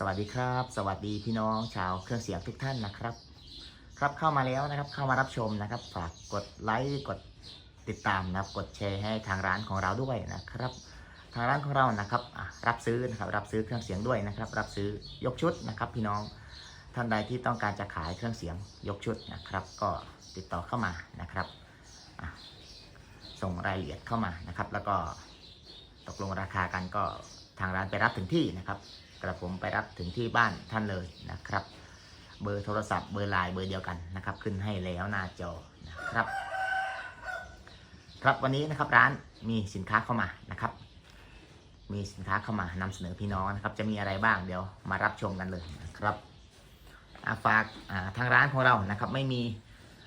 สวัสดีครับ สวัสดีพี่น้องชาวเครื่องเสียงทุกท่านนะครับ ครับเข้ามาแล้วนะครับเข้ามารับชมนะครับ ฝากกดไลค์กดติดตามนะครับ กดแชร์ให้ทางร้านของเราด้วยนะครับ ทางร้านของเรานะครับรับซื้อนะครับรับซื้อเครื่องเสียงด้วยนะครับ รับซื้อยกชุดนะครับ พี่น้องท่านใดที่ต้องการจะขายเครื่องเสียงยกชุดนะครับ ก็ติดต่อเข้ามานะครับส่งรายละเอียดเข้ามานะครับ แล้วก็ตกลงราคากันก็ทางร้านไปรับถึงที่นะครับ กระผมไปรับถึงที่บ้านท่านเลยนะครับ เบอร์โทรศัพท์เบอร์ไลน์เบอร์เดียวกันนะครับ ขึ้นให้แล้วหน้าจอนะครับ ครับวันนี้นะครับร้านมีสินค้าเข้ามานะครับ มีสินค้าเข้ามานำเสนอพี่น้องนะครับ จะมีอะไรบ้างเดี๋ยวมารับชมกันเลยนะครับอ่าฝากอ่าทางร้านของเรานะครับ ไม่มี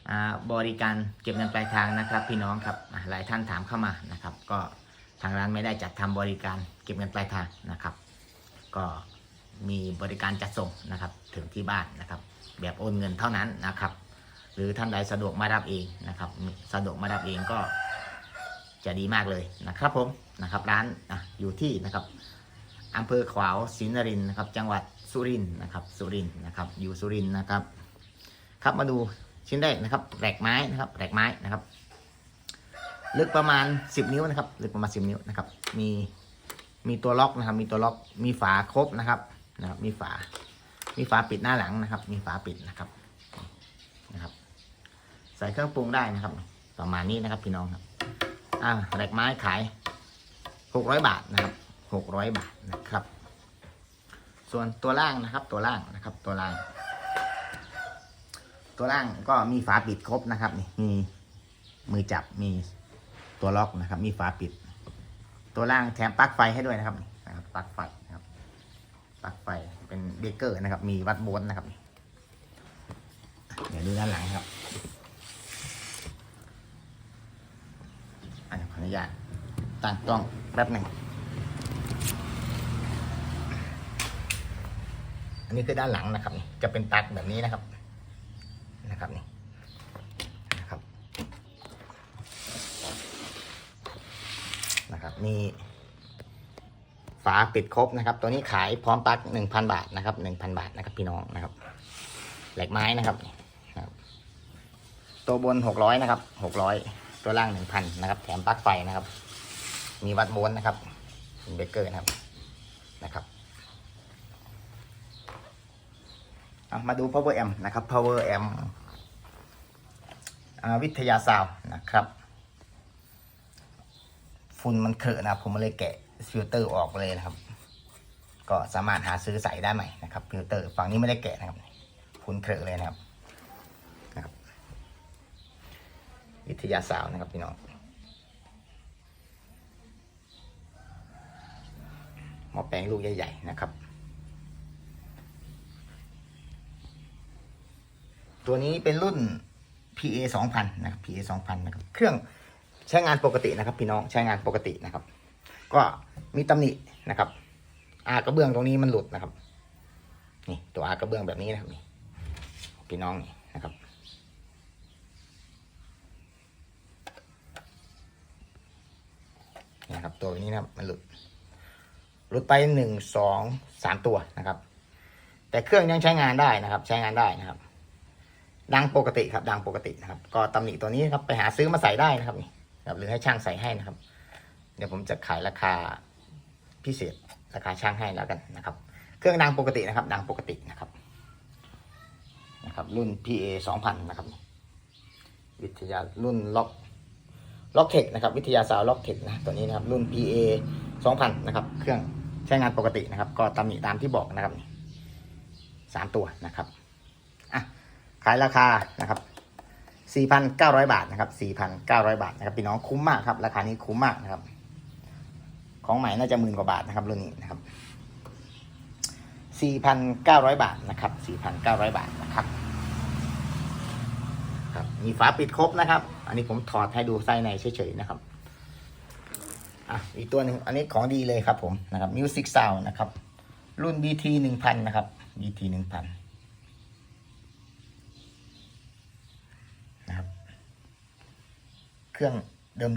อ่าบริการเก็บเงินปลายทางนะครับ พี่น้องครับหลายท่านถามเข้ามานะครับ ก็ทางร้านไม่ได้จัดทำบริการเก็บเงินปลายทางนะครับ ก็มีบริการจัดส่งนะครับถึงที่บ้านนะครับ แบบโอนเงินเท่านั้นนะครับ หรือท่านใดสะดวกมารับเองนะครับ สะดวกมารับเองก็จะดีมากเลยนะครับผมนะครับร้านอะอยู่ที่นะครับอำเภอขวาวศรีนรินนะครับ จังหวัดสุรินทร์นะครับ สุรินทร์นะครับ อยู่สุรินทร์นะครับ ครับมาดูชิ้นแรกนะครับแหลกไม้นะครับแหลกไม้นะครับ ลึกประมาณ 10 นิ้วนะครับลึกประมาณ 10 นิ้วนะครับ มี มีตัวล็อกนะครับ มีตัวล็อก มีฝาครบนะครับนะครับ มีฝา มีฝาปิดหน้าหลังนะครับ มีฝาปิดนะครับนะครับ ใส่เครื่องปรุงได้นะครับ ประมาณนี้นะครับพี่น้องครับ อ่าแหลกไม้ขาย600บาทนะครับ600บาทนะครับ ส่วนตัวล่างนะครับ ตัวล่างนะครับ ตัวล่าง ตัวล่างก็มีฝาปิดครบนะครับ นี่มีมือจับมีตัวล็อกนะครับ มีฝาปิด ตัวล่างแถมปลั๊กไฟให้ด้วยนะครับนะครับปลั๊กไฟนะครับปลั๊กไฟเป็นเบเกอร์นะครับ มีวัดโวลต์นะครับ เดี๋ยวดูด้านหลังครับอันนี้ขออนุญาตตั้งกล้องแป๊บหนึ่งอันนี้คือด้านหลังนะครับ จะเป็นปลั๊กแบบนี้นะครับ นะครับนี่นะครับ นะครับ มีฝาปิดครบนะครับ ตัวนี้ขายพร้อมปลั๊กหนึ่งพันบาทนะครับหนึ่งพันบาทนะครับ พี่น้องนะครับ เหล็กไม้นะครับ ตัวบนหกร้อยนะครับหกร้อยตัวล่างหนึ่งพันนะครับ แถมปลั๊กไฟนะครับ มีวัดโวลต์นะครับเป็นเบเกอร์นะครับนะครับมาดู power amp นะครับ power amp วิทยาซาวน์นะครับ ฝุ่นมันเคอะนะผมเลยแกะฟิลเตอร์ออกเลยนะครับ ก็สามารถหาซื้อใส่ได้ใหม่นะครับฟิลเตอร์ฝั่งนี้ไม่ได้แกะนะครับฝุ่นเคอะเลยนะครับนะครับ วิทยาศาสตร์นะครับพี่น้องหม้อแปลงลูกใหญ่ ๆ นะครับ ตัวนี้เป็นรุ่น PA 2000 นะครับ PA 2000 นะครับ เครื่อง ใช้งานปกตินะครับ พี่น้องใช้งานปกตินะครับ ก็มีตำหนินะครับอากระเบื้องตรงนี้มันหลุดนะครับ นี่ตัวอากระเบื้องแบบนี้นะครับนี่พี่น้องนี่นะครับ นี่นะครับตัวนี้นะครับมันหลุดหลุดไปหนึ่งสองสามตัวนะครับ แต่เครื่องยังใช้งานได้นะครับ ใช้งานได้นะครับ ดังปกติครับ ดังปกตินะครับ ก็ตำหนิตัวนี้ครับไปหาซื้อมาใส่ได้นะครับนี่ ครับ หรือให้ช่างใส่ให้นะครับ เดี๋ยวผมจะขายราคาพิเศษราคาช่างให้แล้วกันนะครับ เครื่องดังปกตินะครับ ดังปกตินะครับนะครับ รุ่น PA 2000 นะครับ วิทยารุ่นล็อกล็อกเทคนะครับ วิทยาศาสตร์ล็อกเทคนะตัวนี้นะครับ รุ่น PA 2000 นะครับ เครื่องใช้งานปกตินะครับ ก็ตำหนิตามที่บอกนะครับสามตัวนะครับอะขายราคานะครับ 4,900 บาทนะครับ 4,900 บาทนะครับพี่น้องคุ้มมากครับ ราคานี้คุ้มมากนะครับ ของใหม่น่าจะหมื่นกว่าบาทนะครับรุ่นนี้นะครับ 4,900 บาทนะครับ 4,900 บาทนะครับครับ มีฝาปิดครบนะครับ อันนี้ผมถอดให้ดูไส้ในเฉยๆนะครับ อะ อีกตัวหนึ่งอันนี้ของดีเลยครับผมนะครับ Music Sound นะครับ รุ่น BT 1000 นะครับ BT 1000 เครื่อง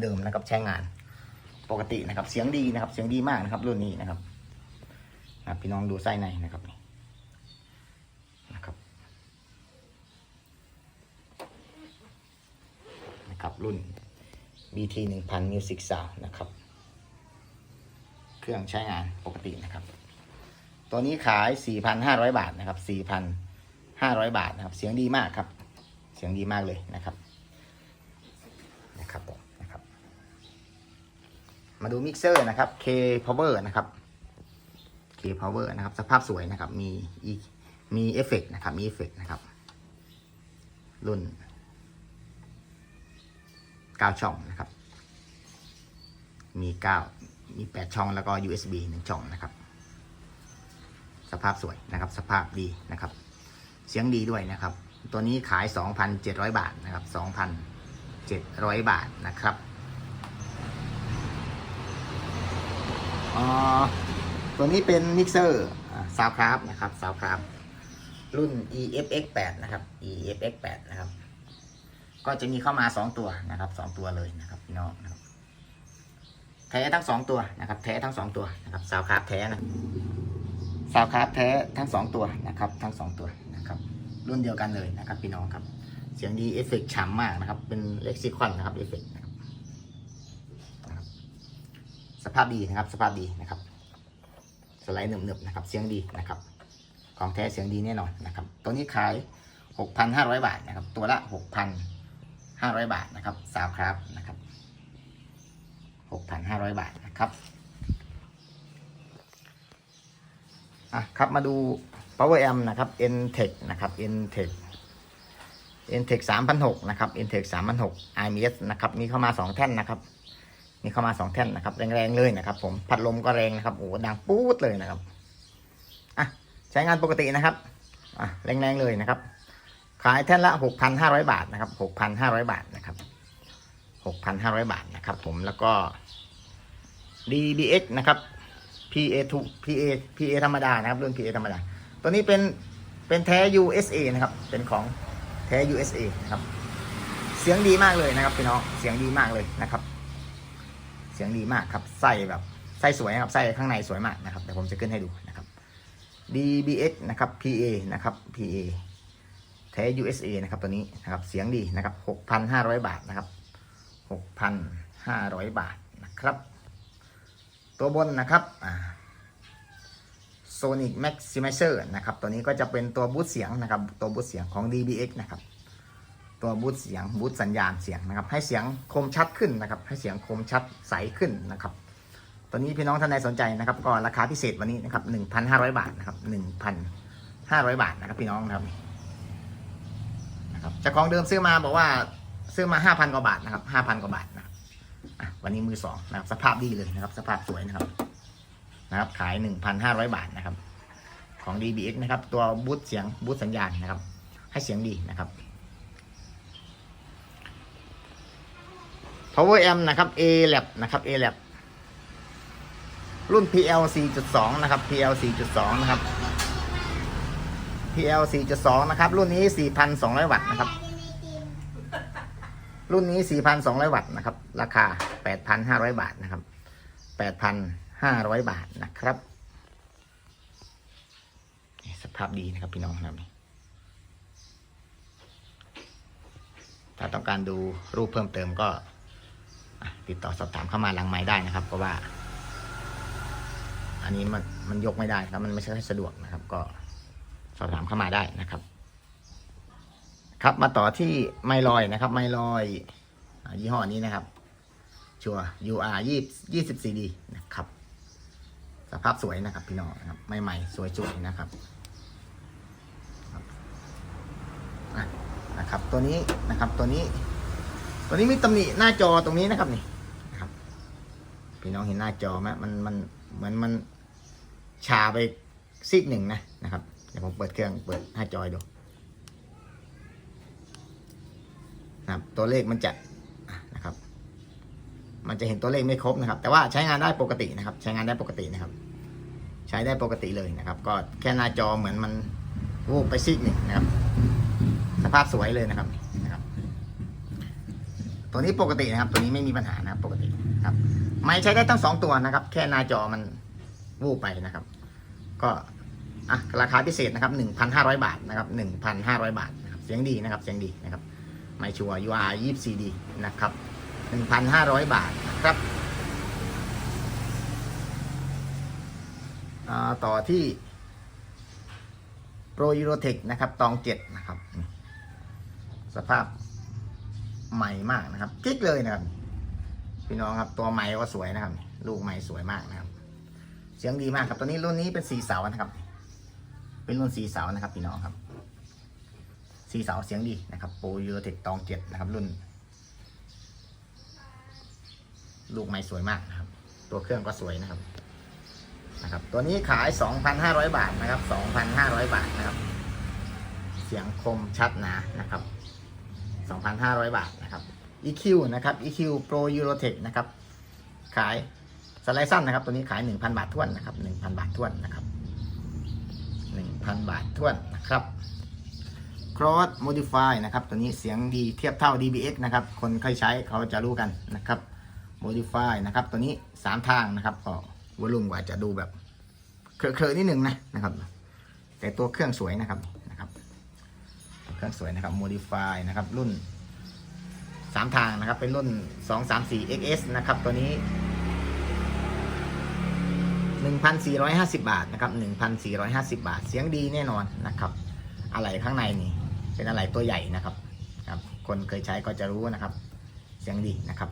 เดิมๆนะครับ ใช้งานปกตินะครับ เสียงดีนะครับ เสียงดีมากนะครับ รุ่นนี้นะครับพี่น้องดูไส้ในนะครับนนะครับนะครับรุ่น BT 1000 Music Sound นะครับ เครื่องใช้งานปกตินะครับ ตัวนี้ขาย 4,500 บาทนะครับ 4,500 บาทนะครับ เสียงดีมากครับ เสียงดีมากเลยนะครับ มาดูมิกเซอร์นะครับ K Power นะครับ K Power นะครับ สภาพสวยนะครับ มีมีเอฟเฟกนะครับ มีเอฟเฟกนะครับ รุ่น9ช่องนะครับ มี9มี8ช่องแล้วก็ USB 1ช่องนะครับ สภาพสวยนะครับ สภาพดีนะครับ เสียงดีด้วยนะครับ ตัวนี้ขาย 2,700 บาทนะครับ 2,700 บาทนะครับอ๋อ ตัวนี้เป็นมิกเซอร์ซาวคราฟนะครับซาวคราฟรุ่น EFX 8 นะครับ EFX 8 นะครับ ก็จะมีเข้ามา 2 ตัวนะครับ 2 ตัวเลยนะครับพี่น้องนะครับแท้ทั้ง 2 ตัวนะครับ แท้ทั้ง 2 ตัวนะครับซาวคราฟแท้นะซาวคราฟแท้ทั้งสองตัวนะครับ ทั้งสองตัวนะครับ รุ่นเดียวกันเลยนะครับพี่น้องครับ เสียงดีเอฟเฟกต์ฉ่ำมากนะครับ เป็นเล็กซิคอนนะครับเอฟเฟกต์นะครับนะครับ ส ภาพดีนะครับ สภาพดีนะครับ สไลด์หนึบๆนะครับ เสียงดีนะครับ ของแท้เสียงดีแน่นอนนะครับ ตัวนี้ขาย 6,500 บาทนะครับ ตัวละ 6,500 บาทนะครับซาวคราฟนะครับ 6,500 บาทนะครับอะครับมาดู power amp นะครับ ntech นะครับ ntech ntech 3,600นะครับ ntech 3,600 IMS นะครับ มีเข้ามา 2 แท่นนะครับ มีเข้ามา2แท่นนะครับแรงๆเลยนะครับ ผมพัดลมก็แรงนะครับโอ้ดังปู๊ดเลยนะครับอะใช้งานปกตินะครับอะแรงๆเลยนะครับ ขายแท่นละ6,500บาทนะครับ6,500บาทนะครับ6,500บาทนะครับ ผมแล้วก็ DBX นะครับ PA 2 PA PA ธรรมดานะครับรุ่น PA ธรรมดา ตัวนี้เป็นเป็นแท้ USA นะครับ เป็นของแท้ USA นะครับ เสียงดีมากเลยนะครับพี่น้อง เสียงดีมากเลยนะครับ สียงดีมากครับไส้แบบไส้สวยนะครับไส้ข้างในสวยมากนะครับเดี๋ยวผมจะขึ้นให้ดูนะครับ DBX นะครับ PA นะครับ PA แท้ USA นะครับตัวนี้นะครับเสียงดีนะครับ 6,500 บาทนะครับ 6,500 บาทนะครับ ตัวบนนะครับอ่า Sonic Maximizer นะครับตัวนี้ก็จะเป็นตัวบูตเสียงนะครับ ตัวบูตเสียงของ DBX นะครับ ตัวบูตเสียงบูตสัญญาณเสียงนะครับ ให้เสียงคมชัดขึ้นนะครับ ให้เสียงคมชัดใสขึ้นนะครับตัวนี้พี่น้องท่านใดสนใจนะครับ ก็ราคาพิเศษวันนี้นะครับ1,500 บาทนะครับ1,500 บาทนะครับ พี่น้องนะครับนะครับเจ้าของเดิมซื้อมาบอกว่าซื้อมา 5,000กว่าบาทนะครับ5,000กว่าบาทนะวันนี้มือสองนะครับ สภาพดีเลยนะครับ สภาพสวยนะครับนะครับ ขาย 1,500 บาทนะครับ ของ DBX นะครับ ตัวบูตเสียงบูตสัญญาณนะครับ ให้เสียงดีนะครับ Power Amp นะครับ A Lab นะครับ A Lab รุ่น PL 4.2 นะครับ PL 4.2 นะครับ PL 4.2 นะครับ รุ่นนี้ 4,200 วัตต์นะครับ รุ่นนี้ 4,200 วัตต์นะครับ ราคา 8,500 บาทนะครับ 8,500 บาทนะครับ สภาพดีนะครับพี่น้องนะครับถ้าต้องการดูรูปเพิ่มเติมก็ ติดต่อสอบถามเข้ามาหลังไม้ได้นะครับ เพราะว่า อันนี้มันมันยกไม่ได้ครับมันไม่ใช่สะดวกนะครับ ก็สอบถามเข้ามาได้นะครับ ครับมาต่อที่ไมลอยนะครับ ไมลอยอยี่ห้อนี้นะครับ ชัว UR ยี่ยี่สิบสี่ดีนะครับ สภาพสวยนะครับพี่น้องนะครับใหม่ๆ สวยๆนะครับครับนะครับ ตัวนี้นะครับตัวนี้ ตัวนี้มีตำหนิหน้าจอตรงนี้นะครับนี่นะครับ พี่น้องเห็นหน้าจอไหมมันมันเหมือนมันชาไปซีกหนึ่งนะนะครับเดี๋ยวผมเปิดเครื่องเปิดหน้าจอดูนะครับ ตัวเลขมันจะนะครับ มันจะเห็นตัวเลขไม่ครบนะครับ แต่ว่าใช้งานได้ปกตินะครับ ใช้งานได้ปกตินะครับ ใช้ได้ปกติเลยนะครับ ก็แค่หน้าจอเหมือนมันวูบไปซีกหนึ่งนะครับ สภาพสวยเลยนะครับ ตัวนี้ปกตินะครับ ตัวนี้ไม่มีปัญหานะครับปกติครับ ไม่ใช้ได้ทั้งสองตัวนะครับ แค่หน้าจอมันวูบไปนะครับ ก็อะราคาพิเศษนะครับหนึ่งพันห้าร้อยบาทนะครับหนึ่งพันห้าร้อยบาทนะครับเสียงดีนะครับ เสียงดีนะครับไม่ชัวร์ UR 24D นะครับ1,500บาทนะครับอ่าต่อที่ Pro Eurotech นะครับ ตองเจ็ดนะครับ สภาพ ใหม่มากนะครับกิ๊กเลยนะครับพี่น้องครับตัวใหม่ก็สวยนะครับ ลูกใหม่สวยมากนะครับ เสียงดีมากครับตัวนี้รุ่นนี้เป็นสีเสานะครับ เป็นรุ่นสีเสานะครับ พี่น้องครับสีเสาเสียงดีนะครับโปรยูเทคตองเจ็ดนะครับ รุ่น ลูกไม้สวยมากนะครับ ตัวเครื่องก็สวยนะครับนะครับ ตัวนี้ขาย 2,500 บาทนะครับ 2,500 บาทนะครับ เสียงคมชัดหนานะครับ 2,500 บาทนะครับ EQ นะครับ EQ Pro Eurotech นะครับ ขายสไลด์สั้นนะครับ ตัวนี้ขาย 1,000 บาทท้วนนะครับ 1,000 บาทท้วนนะครับ 1,000 บาทท้วนนะครับ Cross Modify นะครับ ตัวนี้เสียงดีเทียบเท่า DBX นะครับ คนเคยใช้เขาจะรู้กันนะครับ Modify นะครับ ตัวนี้ 3 ทางนะครับก็วอลุ่มกว่าจะดูแบบเคอะๆนิดนึงนะนะครับ แต่ตัวเครื่องสวยนะครับนะครับ เครื่องสวยนะครับ Modify นะครับรุ่น 3 ทางนะครับ เป็นรุ่น 2 3 4 XS นะครับ ตัวนี้ 1,450 บาทนะครับ 1,450 บาท เสียงดีแน่นอนนะครับ อะไรข้างในนี่ เป็นอะไรตัวใหญ่นะครับครับ คนเคยใช้ก็จะรู้นะครับ เสียงดีนะครับ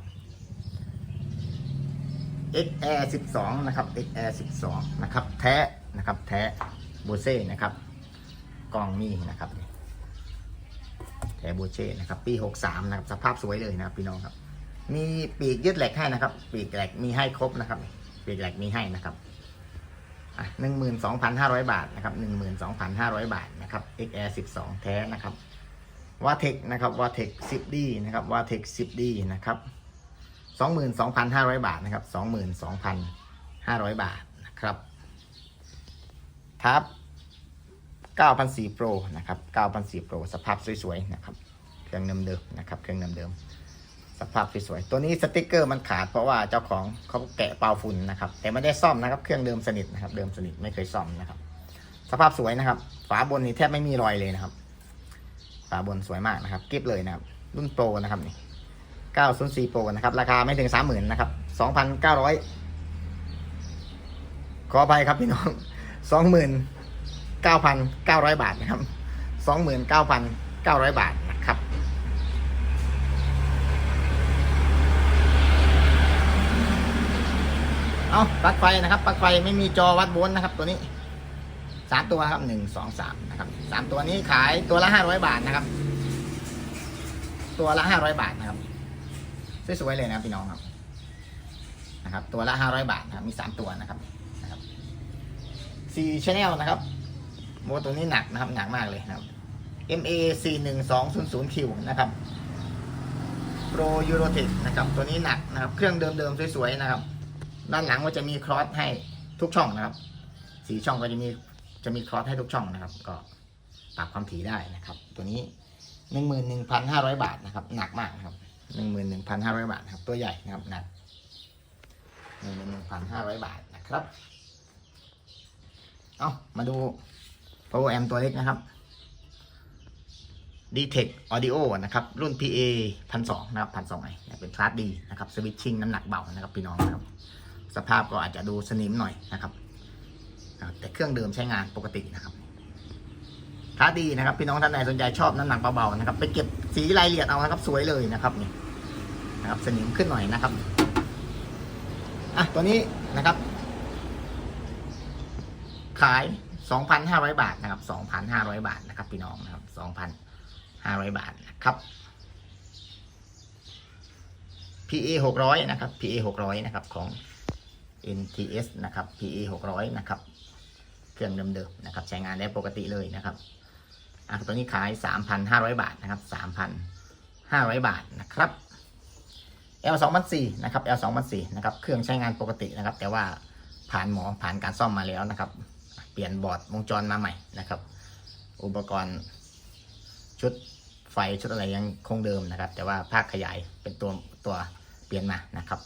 XR 12 นะครับ XR 12 นะครับ แท้นะครับ แท้โบเซ่นะครับ กล่องมีนะครับ แท้โบเช่นะครับ ปี 63 นะครับ สภาพสวยเลยนะครับพี่น้องครับ มีปีกยึดเหลกให้นะครับ ปีกเหลกมีให้ครบนะครับ ปีกเหลกมีให้นะครับหนึ่งหมื่นสองพันห้าร้อยบาทนะครับหนึ่งหมื่นสองพันห้าร้อยบาทนะครับ XR สิบสองแท้นะครับวาเทคนะครับวาเทคสิบดีนะครับวาเทคสิบดีนะครับสองหมื่นสองพันห้าร้อยบาทนะครับสองหมื่นสองพันห้าร้อยบาทนะครับทับ 9,004 Pro นะครับ9,004 Pro สภาพสวยๆนะครับเครื่องเดิมๆนะครับเครื่องเดิมๆสภาพสวยๆตัวนี้สติกเกอร์มันขาดเพราะว่าเจ้าของเขาแกะเป่าฝุ่นนะครับแต่ไม่ได้ซ่อมนะครับเครื่องเดิมสนิทนะครับเดิมสนิทไม่เคยซ่อมนะครับ สภาพสวยนะครับ ฝาบนนี่แทบไม่มีรอยเลยนะครับ ฝาบนสวยมากนะครับกิฟเลยนะครับ รุ่นโปรนะครับนี่904 Pro นะครับ ราคาไม่ถึง 30,000นะครับ2,900 ขออภัยครับพี่น้อง 29,900 บาทนะครับ 29,900 บาทนะครับ เอาปลั๊กไฟนะครับปลั๊กไฟไม่มีจอวัดโวลต์นะครับ ตัวนี้สามตัวครับหนึ่งสองสามนะครับสามตัวนี้ขายตัวละห้าร้อยบาทนะครับ ตัวละห้าร้อยบาทนะครับสวยๆเลยนะพี่น้องครับนะครับ ตัวละห้าร้อยบาทนะครับ มีสามตัวนะครับนะครับสี่ชแนลนะครับ โมตัวนี้หนักนะครับหนักมากเลยนะครับ MA 4 1 2 0 0 Q นะครับ Pro Eurotech นะครับ ตัวนี้หนักนะครับ เครื่องเดิมๆสวยๆนะครับ ด้านหลังก็จะมีครอสให้ทุกช่องนะครับ สีช่องก็จะมีจะมีครอสให้ทุกช่องนะครับ ก็ปรับความถี่ได้นะครับ ตัวนี้หนึ่งหมื่นหนึ่งพันห้าร้อยบาทนะครับ หนักมากนะครับหนึ่งหมื่นหนึ่งพันห้าร้อยบาทครับ ตัวใหญ่นะครับหนักหนึ่งหมื่นหนึ่งพันห้าร้อยบาทนะครับ เอามาดู power amp ตัวเล็กนะครับ d t e c Audio นะครับ รุ่น PA พันสองนะครับพันสองไอเป็นคลาสดีนะครับสวิตชิ่งน้ำหนักเบานะครับพี่น้องนะครับ สภาพก็อาจจะดูสนิมหน่อยนะครับแต่เครื่องเดิมใช้งานปกตินะครับคลาสดีนะครับ พี่น้องท่านใดสนใจชอบน้ำหนักเบาๆนะครับ ไปเก็บสีรายละเอียดเอานะครับ สวยเลยนะครับนี่นะครับสนิมขึ้นหน่อยนะครับอะตัวนี้นะครับ ขาย 2,500 บาทนะครับ 2,500 บาทนะครับ พี่น้องนะครับ 2,500 บาทนะครับ PA 600นะครับ PA 600นะครับของ NTS นะครับ PA 600นะครับเครื่องเดิมๆนะครับ ใช้งานได้ปกติเลยนะครับอะตัวนี้ขาย 3,500 บาทนะครับ 3,500 บาทนะครับ L 2 0 4นะครับ L 2 0 4นะครับ เครื่องใช้งานปกตินะครับ แต่ว่าผ่านหมอผ่านการซ่อมมาแล้วนะครับ เปลี่ยนบอร์ดวงจรมาใหม่นะครับ อุปกรณ์ชุดไฟชุดอะไรยังคงเดิมนะครับ แต่ว่าภาคขยายเป็นตัวตัวเปลี่ยนมานะครับ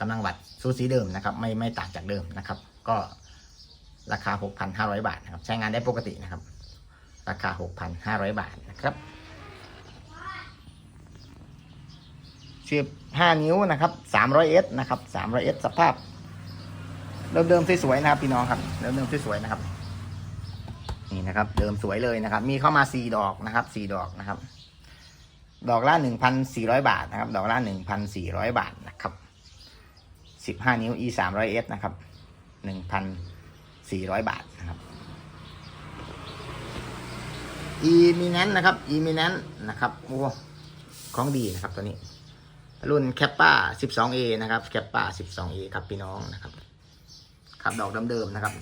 กำลังวัดสูสีเดิมนะครับ ไม่ไม่ต่างจากเดิมนะครับ ก็ราคา 6,500 บาทนะครับ ใช้งานได้ปกตินะครับ ราคา 6,500 บาทนะครับสิบห้านิ้วนะครับสามร้อยเอสนะครับสามร้อยเอสสภาพ เริ่มเดิมสวยๆนะครับพี่น้องครับ เริ่มเดิมสวยๆนะครับ นี่นะครับ เดิมสวยเลยนะครับ มีเข้ามาสี่ดอกนะครับสี่ดอกนะครับ ดอกละหนึ่งพันสี่ร้อยบาทนะครับ ดอกละหนึ่งพันสี่ร้อยบาทนะครับสิบห้านิ้ว e สามร้อยเอสนะครับหนึ่งพันสี่ร้อยบาทนะครับ e มีแนนนะครับ e มีแนนนะครับโอ้ของดีนะครับตัวนี้ รุ่นแคปป้า 12A นะครับแคปป้า 12A ครับพี่น้องนะครับ ครับดอกเดิมๆนะครับ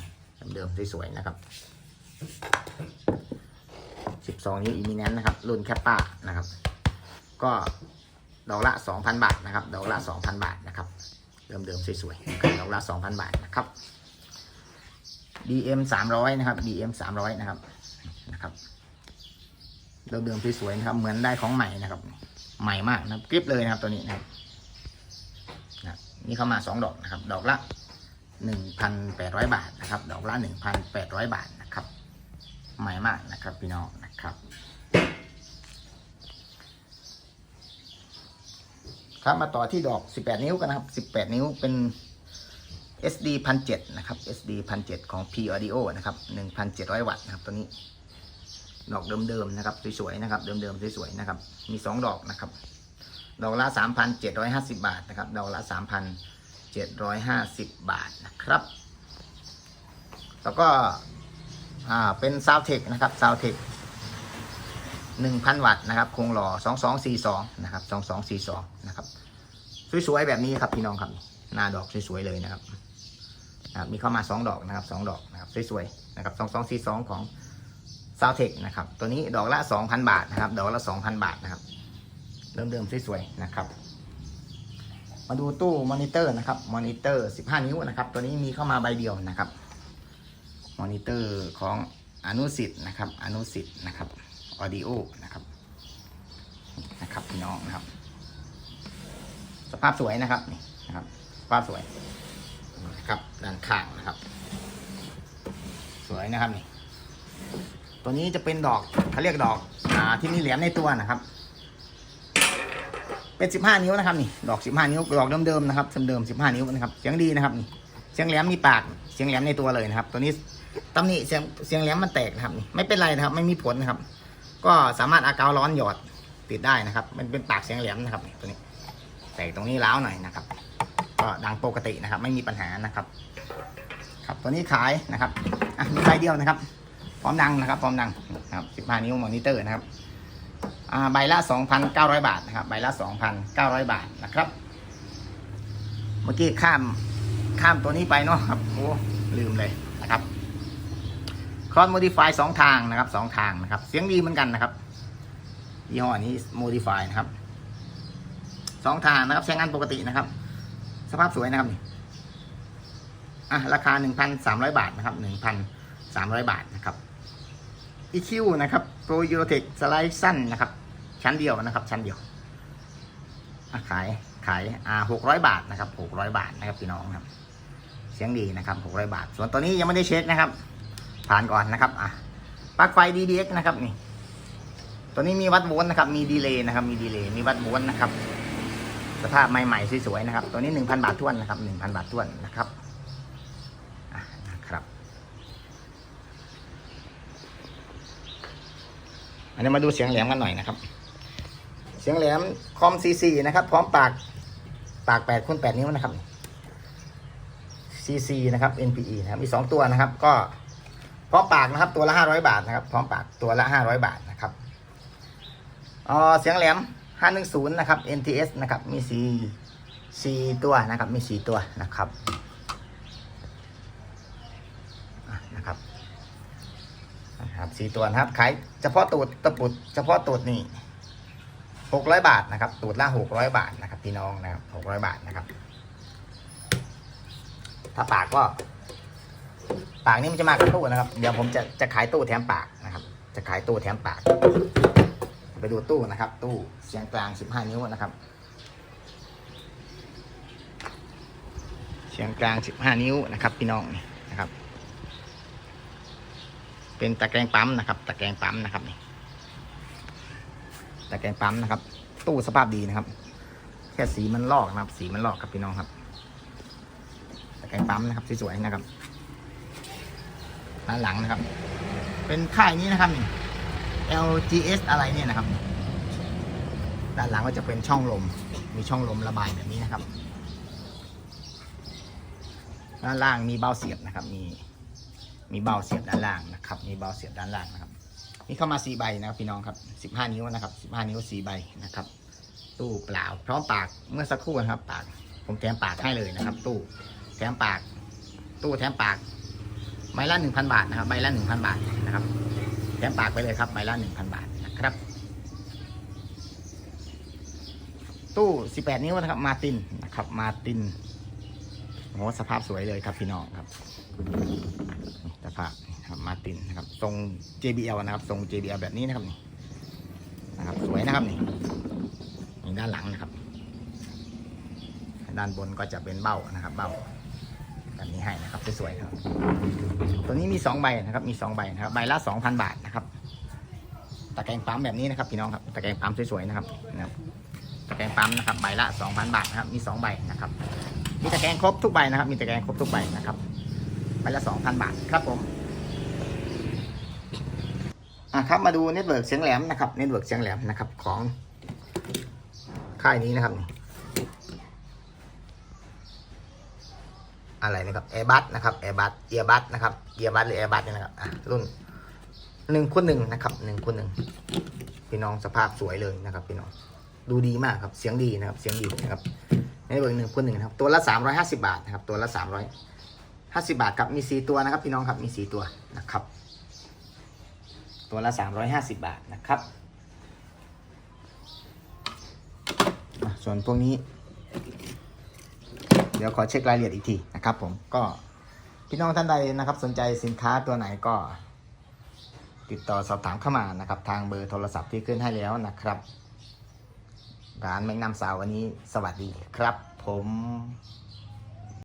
เดิมๆสวยๆนะครับ 12 นิ้วอีมิแนนนะครับ รุ่นแคปป้านะครับ ก็ดอกละ 2,000 บาทนะครับ ดอกละ 2,000 บาทนะครับ เดิมๆสวยๆดอกละ 2,000 บาทนะครับ DM 300นะครับ DM 300นะครับนะครับเดิมๆสวยๆนะครับ เหมือนได้ของใหม่นะครับ ใหม่มากนะครับกริปเลยนะครับตัวนี้นะครับนะนี่เข้ามาสองดอกนะครับ ดอกละ หนึ่งพันแปดร้อยบาทนะครับ ดอกละหนึ่งพันแปดร้อยบาทนะครับ ใหม่มากนะครับพี่น้องนะครับครับมาต่อที่ดอก 18 นิ้วกันนะครับ 18 นิ้วเป็น SD 1,700นะครับ SD 1,700ของ P Audio นะครับ 1,700 วัตต์นะครับตัวนี้ ดอกเดิมๆนะครับสวยๆนะครับ เดิมๆสวยๆนะครับ มี 2 ดอกนะครับ ดอกละ 3,750 บาทนะครับ ดอกละ 750 บาทนะครับ แล้วก็อ่าเป็นซาวเทคนะครับซาวเทค1,000 วัตต์นะครับโครงหล่อ 2242 นะครับ 2242 นะครับ สวยๆ แบบนี้ครับพี่น้องครับ หน้าดอกสวยๆ เลยนะครับนะครับ มีเข้ามา 2 ดอกนะครับ 2 ดอกนะครับ สวยๆ นะครับ 2242 ของซาวเทคนะครับ ตัวนี้ดอกละ 2,000 บาทนะครับ ดอกละ 2,000 บาทนะครับ เริ่มๆ สวยๆ นะครับ มาดูตู้มอนิเตอร์นะครับมอนิเตอร์ 15 นิ้วนะครับ ตัวนี้มีเข้ามาใบเดียวนะครับมอนิเตอร์ของอนุสิทธ์นะครับอนุสิทธ์นะครับออดิโอนะครับนะครับพี่น้องนะครับ สภาพสวยนะครับนี่นะครับสภาพสวยนะครับด้านข้างนะครับ สวยนะครับนี่ตัวนี้จะเป็นดอกเขาเรียกดอกอ่าที่มีแหลมในตัวนะครับ เป็น 15 นิ้วนะครับนี่ดอก 15 นิ้วดอกเดิมๆนะครับเดิมๆ15 นิ้วนะครับเสียงดีนะครับนี่เสียงแหลมมีปากเสียงแหลมในตัวเลยนะครับ ตัวนี้ตำหนิเสียงเสียงแหลมมันแตกนะครับนี่ไม่เป็นไรนะครับ ไม่มีผลนะครับ ก็สามารถอากาวร้อนหยอดติดได้นะครับ มันเป็นปากเสียงแหลมนะครับตัวนี้ แตกตรงนี้ล้าวหน่อยนะครับ ก็ดังปกตินะครับ ไม่มีปัญหานะครับ ครับตัวนี้ขายนะครับอะมีใบเดียวนะครับ พร้อมดังนะครับ พร้อมดังนะครับ 15 นิ้วมอนิเตอร์นะครับ ใบละ 2,900 บาทนะครับ ใบละ 2,900 บาทนะครับ เมื่อกี้ข้ามข้ามตัวนี้ไปเนาะครับโอ้ลืมเลยนะครับคอนโมดิฟายสองทางนะครับสองทางนะครับ เสียงดีเหมือนกันนะครับยี่ห้อนี้โมดิฟายนะครับสองทางนะครับ ใช้งานปกตินะครับ สภาพสวยนะครับนี่อะราคา1,300บาทนะครับ1,300บาทนะครับ EQ นะครับ Pro Eurotech สไลด์สั้นนะครับ ชั้นเดียวนะครับ ชั้นเดียวขายขายอ่า600บาทนะครับ600บาทนะครับพี่น้องครับ เสียงดีนะครับ600บาท ส่วนตัวนี้ยังไม่ได้เช็คนะครับ ผ่านก่อนนะครับอะปลั๊กไฟ DDX นะครับนี่ ตัวนี้มีวัดโวลต์นะครับ มีดีเลย์นะครับ มีดีเลย์มีวัดโวลต์นะครับ สภาพใหม่ๆสวยๆนะครับ ตัวนี้1,000บาททวนนะครับ1,000บาททวนนะครับอะนะครับ อันนี้มาดูเสียงแหลมกันหน่อยนะครับ เสียงแหลมคอมซีซีนะครับ พร้อมปากปาก8คูณ8นิ้วนะครับซีซีนะครับ NPE นะครับมี2ตัวนะครับ ก็พร้อมปากนะครับ ตัวละ500บาทนะครับ พร้อมปากตัวละ500บาทนะครับอ๋อเสียงแหลม510นะครับ NTS นะครับ มี4 4ตัวนะครับ มี4ตัวนะครับนะครับนะครับสี่ตัวนะครับ ขายเฉพาะตูดตะปุดเฉพาะตูดนี่ หกร้อยบาทนะครับ ตูดละหกร้อยบาทนะครับ พี่น้องนะครับหกร้อยบาทนะครับ ถ้าปากก็ปากนี่มันจะมากับตู้นะครับ เดี๋ยวผมจะจะขายตู้แถมปากนะครับ จะขายตู้แถมปาก ไปดูตู้นะครับ ตู้เสียงกลางสิบห้านิ้วนะครับ เสียงกลางสิบห้านิ้วนะครับ พี่น้องนี่นะครับ เป็นตะแกรงปั๊มนะครับ ตะแกรงปั๊มนะครับนี่ แตะแกงปั๊มนะครับ ตู้สภาพดีนะครับ แค่สีมันลอกนะครับ สีมันลอกครับพี่น้องครับแตะแกงปั๊มนะครับสวยๆนะครับด้านหลังนะครับ เป็นค่ายนี้นะครับนี่ LGS อะไรเนี่ยนะครับ ด้านหลังก็จะเป็นช่องลม มีช่องลมระบายแบบนี้นะครับ ด้านล่างมีเบาเสียบนะครับ มีมีเบาเสียบด้านล่างนะครับ มีเบาเสียบด้านล่างนะครับ นี่เข้ามาสี่ใบนะครับพี่น้องครับสิบห้านิ้วนะครับสิบห้านิ้วสี่ใบนะครับ ตู้เปล่า พร้อมปากเมื่อสักครู่นะครับ ปากผมแถมปากให้เลยนะครับ ตู้แถมปาก ตู้แถมปากใบละหนึ่งพันบาทนะครับใบละหนึ่งพันบาทนะครับแถมปากไปเลยครับใบละหนึ่งพันบาทนะครับ ตู้18นิ้วนะครับ มาตินนะครับ มาตินโอ้สภาพสวยเลยครับพี่น้องครับสภาพ ครับมาตินนะครับทรง JBL นะครับทรง JBL แบบนี้นะครับนี่นะครับสวยนะครับนี่นี่ด้านหลังนะครับ ด้านบนก็จะเป็นเบ้านะครับเบ้าแบบนี้ให้นะครับสวยๆครับ ตัวนี้มีสองใบนะครับมีสองใบนะครับใบละสองพันบาทนะครับตะแกรงปั๊มแบบนี้นะครับพี่น้องครับตะแกรงปั๊มสวยๆนะครับนะครับตะแกรงปั๊มนะครับใบละสองพันบาทนะครับมีสองใบนะครับ มีตะแกรงครบทุกใบนะครับ มีตะแกรงครบทุกใบนะครับใบละสองพันบาทครับผม อะครับมาดูเน็ตเวิร์กเสียงแหลมนะครับเน็ตเวิร์กเสียงแหลมนะครับของค่ายนี้นะครับอะไรนะครับแอร์บัสนะครับแอร์บัสเอียบัสนะครับเอียบัสหรือแอร์บัสเนี่ยนะครับอะรุ่นหนึ่งคูณหนึ่งนะครับหนึ่งคูณหนึ่งพี่น้องสภาพสวยเลยนะครับพี่น้องดูดีมากครับเสียงดีนะครับเสียงดีนะครับในเบอร์หนึ่งคูณหนึ่งนะครับตัวละสามร้อยห้าสิบาทนะครับตัวละสามร้อยห้าสิบาทครับมีสี่ตัวนะครับพี่น้องครับมีสี่ตัวนะครับ ตัวละสามร้อยห้าสิบาทนะครับ ส่วนพวกนี้ เดี๋ยวขอเช็ครายละเอียดอีกทีนะครับผมก็พี่น้องท่านใดนะครับ สนใจสินค้าตัวไหนก็ติดต่อสอบถามเข้ามานะครับ ทางเบอร์โทรศัพท์ที่ขึ้นให้แล้วนะครับร้านแมงนำสาววันนี้สวัสดีครับผม